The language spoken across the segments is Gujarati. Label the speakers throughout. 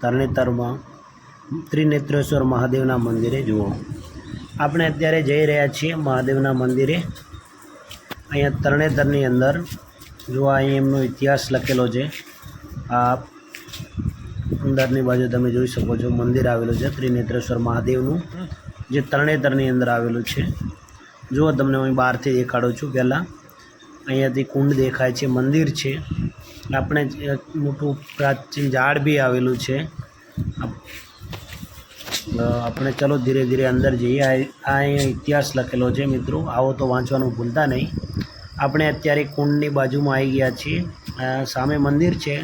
Speaker 1: તરણેતરમાં ત્રિનેત્રેશ્વર મહાદેવના મંદિરે જુઓ. આપણે અત્યારે જઈ રહ્યા છીએ મહાદેવના મંદિરે. અહીંયા તરણેતરની અંદર જો અહીં એમનો ઇતિહાસ લખેલો છે. આ અંદરની બાજુ તમે જોઈ શકો છો, મંદિર આવેલું છે, ત્રિનેત્રેશ્વર મહાદેવનું. જે તરણેતરની અંદર આવેલું છે. જુઓ, તમને હું બહારથી દેખાડું છું. પહેલાં અહીંયાથી કુંડ દેખાય છે, મંદિર છે. આપણે એક મોટું પ્રાચીન ઝાડ બી આવેલું છે. આપણે ચલો ધીરે ધીરે અંદર જઈએ. આ અહીંયા ઇતિહાસ લખેલો છે મિત્રો. આવો તો વાંચવાનું ભૂલતા નહીં. આપણે અત્યારે કુંડની બાજુમાં આવી ગયા છીએ. સામે મંદિર છે.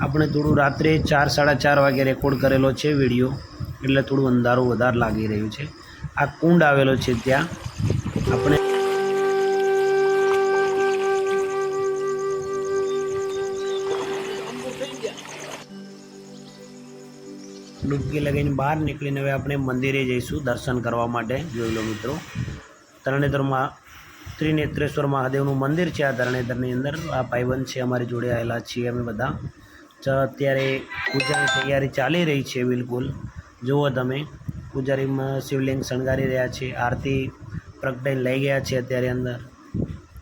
Speaker 1: આપણે થોડું રાત્રે ચાર, સાડા ચાર વાગે રેકોર્ડ કરેલો છે વીડિયો. એટલે થોડું અંધારું વધારે લાગી રહ્યું છે. આ કુંડ આવેલો છે ત્યાં. આપણે ડૂબકી લગાવીને બહાર નીકળીને હવે આપણે મંદિરે જઈશું દર્શન કરવા માટે. જોઈ લો મિત્રો. તરણેતરમાં ત્રિનેત્રેશ્વર મહાદેવનું મંદિર છે આ તરણેતરની અંદર. આ ભાઈબંધ છે, અમારી જોડે આવેલા છીએ અમે બધા. અત્યારે પૂજાની તૈયારી ચાલી રહી છે બિલકુલ. જુઓ તમે, પૂજારીમાં શિવલિંગ શણગારી રહ્યા છે, આરતી પ્રગટાઈને લઈ ગયા છે અત્યારે અંદર.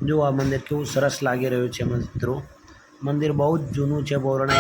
Speaker 1: જુઓ આ મંદિર કેવું સરસ લાગી રહ્યું છે મિત્રો. મંદિર બહુ જ જૂનું છે, પૌરાણિક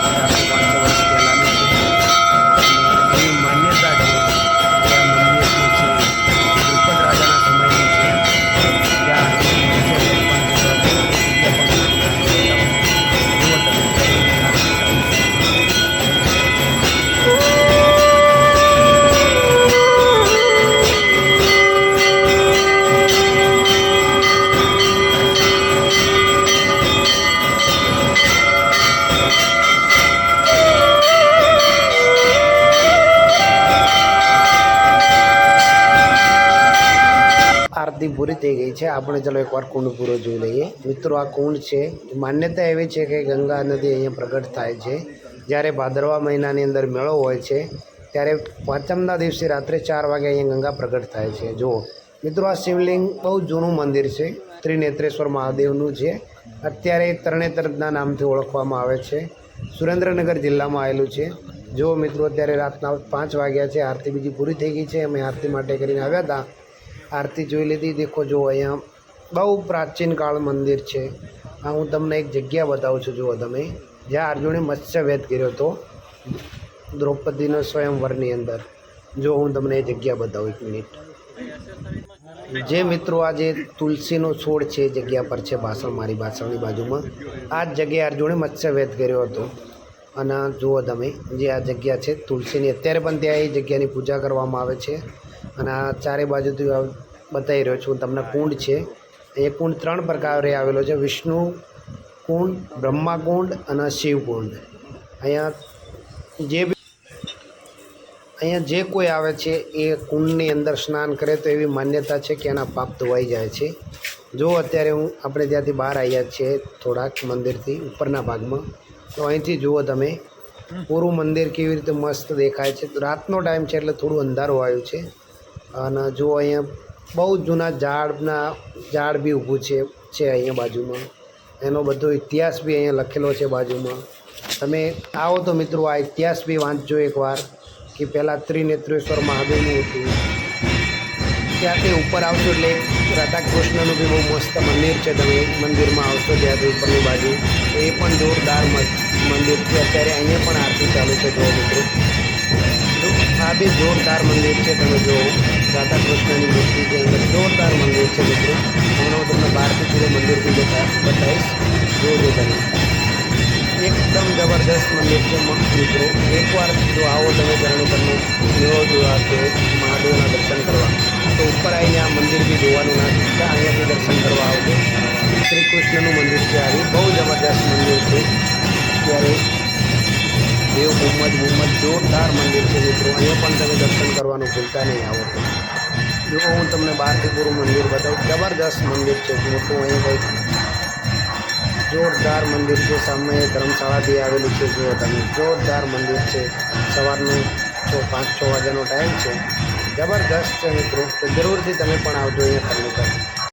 Speaker 1: પૂરી થઈ ગઈ છે. આપણે ચાલો એકવાર કુંડ પૂરો જોઈ લઈએ. મિત્રો, આ કુંડ છે. માન્યતા એવી છે કે ગંગા નદી અહીંયા પ્રગટ થાય છે. જ્યારે ભાદરવા મહિનાની અંદર મેળો હોય છે, ત્યારે પાંચમના દિવસે રાત્રે ચાર વાગે અહીંયા ગંગા પ્રગટ થાય છે. જુઓ. મિત્રો, આ શિવલિંગ બહુ જૂનું મંદિર છે. ત્રિનેત્રેશ્વર મહાદેવનું છે. અત્યારે તરણેતરના નામથી ઓળખવામાં આવે છે. સુરેન્દ્રનગર જિલ્લામાં આવેલું છે. જો મિત્રો, અત્યારે રાતના પાંચ વાગ્યા છે. આરતી બીજી પૂરી થઈ ગઈ છે. અમે આરતી માટે કરીને આવ્યા હતા. આરતી જોઈ લીધી. દેખો, જો અહીંયા બહુ પ્રાચીન કાળ મંદિર છે. આ હું તમને એક જગ્યા બતાવું છું. જુઓ તમે. જ્યાં અર્જુને મત્સ્યવેદ કર્યો હતો. દ્રૌપદીનો સ્વયંવરની અંદર. જો હું તમને એ જગ્યા બતાવું એક મિનિટ. જે મિત્રો આ જે તુલસીનો છોડ છે એ જગ્યા પર છે, બાસણ મારી બાસણની બાજુમાં. આ જ જગ્યાએ અર્જુને મત્સ્યવેદ કર્યો હતો. અને જુઓ તમે, જે આ જગ્યા છે તુલસીની. અત્યારે પણ ત્યાં એ જગ્યાની પૂજા કરવામાં આવે છે. અને આ ચારે બાજુથી બતાવી રહ્યો છું, તમને કુંડ છે. એ કુંડ ત્રણ પ્રકારે આવેલો છે, વિષ્ણુ કુંડ બ્રહ્મા કુંડ અને શિવ કુંડ અહીંયા જે અહીંયા જે કોઈ આવે છે એ કુંડની અંદર સ્નાન કરે તો એવી માન્યતા છે કે એના પાપ ધોવાઈ જાય છે. જો અત્યારે હું, આપણે ત્યાંથી બહાર આવ્યા છીએ થોડાક મંદિરથી ઉપરના ભાગમાં તો અહીંથી જુઓ તમે. પૂરું મંદિર કેવી રીતે મસ્ત દેખાય છે. રાતનો ટાઈમ છે એટલે થોડું અંધારું આવ્યું છે. અને જુઓ અહીંયા બહુ જૂના ઝાડના, ઝાડ બી ઊભું છે છે અહીંયા બાજુમાં. એનો બધો ઇતિહાસ બી અહીંયા લખેલો છે બાજુમાં. તમે આવો તો મિત્રો, આ ઇતિહાસ બી વાંચજો એકવાર, કે પહેલાં ત્રિનેત્રેશ્વર મહાદેવનું હતું. ત્યાંથી ઉપર આવશો એટલે રાધાકૃષ્ણનું રાધા કૃષ્ણનું બી બહુ મસ્ત મંદિર છે. તમે મંદિરમાં આવશો ત્યાંથી ઉપરની બાજુ. એ પણ જોરદાર મંદિર છે. અત્યારે અહીંયા પણ આરતી ચાલુ છે જોવા મિત્રો. આ બી જોરદાર મંદિર છે. તમે જો રાધાકૃષ્ણની મૂર્તિ છે. અંદર જોરદાર મંદિર છે મિત્રો. હમણાં હું તમને બહારથી પૂરું મંદિર બી બતાવીશ. જોજો તમે. એકદમ જબરદસ્ત મંદિર છે મિત્રો. એકવાર જો આવો તમે ધરણીપરનો મેળો જોવા કે મહાદેવના દર્શન કરવા. તો ઉપર આવીને આ મંદિર બી જોવાનું ના ચૂકતા અહીંયાથી દર્શન કરવા આવજો. શ્રી કૃષ્ણનું મંદિર છે આવી બહુ જબરદસ્ત મંદિર છે. ત્યારે દેવ ગુમ્મદ ગુમ્મદ જોરદાર મંદિર છે મિત્રો. અહીંયા પણ તમે દર્શન કરવાનું ભૂલતા નહીં આવો. તો જો હું તમને બહારથી પૂરું મંદિર બતાવું જબરદસ્ત મંદિર છે મોટું અહીંયા કંઈક જોરદાર મંદિર છે. સામે ધર્મશાળા બી આવેલી છે. જુઓ તમે, જોરદાર મંદિર છે. સવારનું છ, પાંચ, છ વાગ્યાનો ટાઈમ છે. જબરદસ્ત છે મિત્રો. તો જરૂરથી તમે પણ આવજો અહીંયા પર